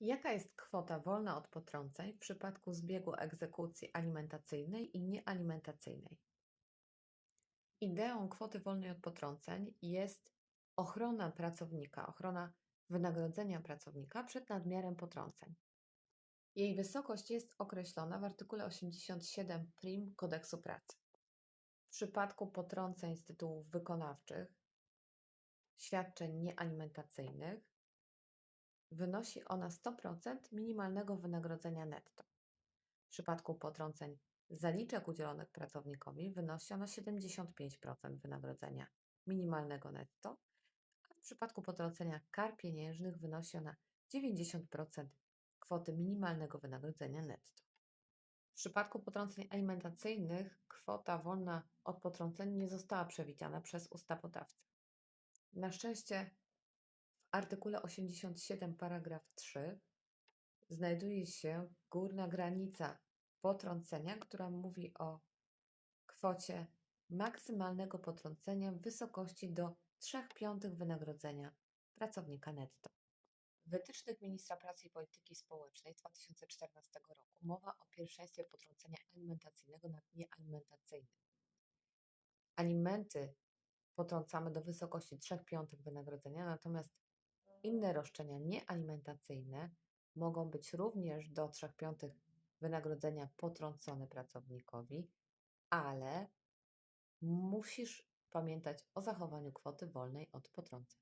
Jaka jest kwota wolna od potrąceń w przypadku zbiegu egzekucji alimentacyjnej i niealimentacyjnej? Ideą kwoty wolnej od potrąceń jest ochrona pracownika, ochrona wynagrodzenia pracownika przed nadmiarem potrąceń. Jej wysokość jest określona w artykule 87 prim Kodeksu pracy. W przypadku potrąceń z tytułów wykonawczych, świadczeń niealimentacyjnych, wynosi ona 100% minimalnego wynagrodzenia netto. W przypadku potrąceń zaliczek udzielonych pracownikowi wynosi ona 75% wynagrodzenia minimalnego netto, a w przypadku potrącenia kar pieniężnych wynosi ona 90% kwoty minimalnego wynagrodzenia netto. W przypadku potrąceń alimentacyjnych kwota wolna od potrąceń nie została przewidziana przez ustawodawcę. Na szczęście artykule 87 paragraf 3 znajduje się górna granica potrącenia, która mówi o kwocie maksymalnego potrącenia w wysokości do 3 piątych wynagrodzenia pracownika netto. W wytycznych Ministra Pracy i Polityki Społecznej z 2014 roku mowa o pierwszeństwie potrącenia alimentacyjnego nad niealimentacyjnym. Alimenty potrącamy do wysokości 3 piątych wynagrodzenia, natomiast inne roszczenia niealimentacyjne mogą być również do 3 piątych wynagrodzenia potrącone pracownikowi, ale musisz pamiętać o zachowaniu kwoty wolnej od potrąceń.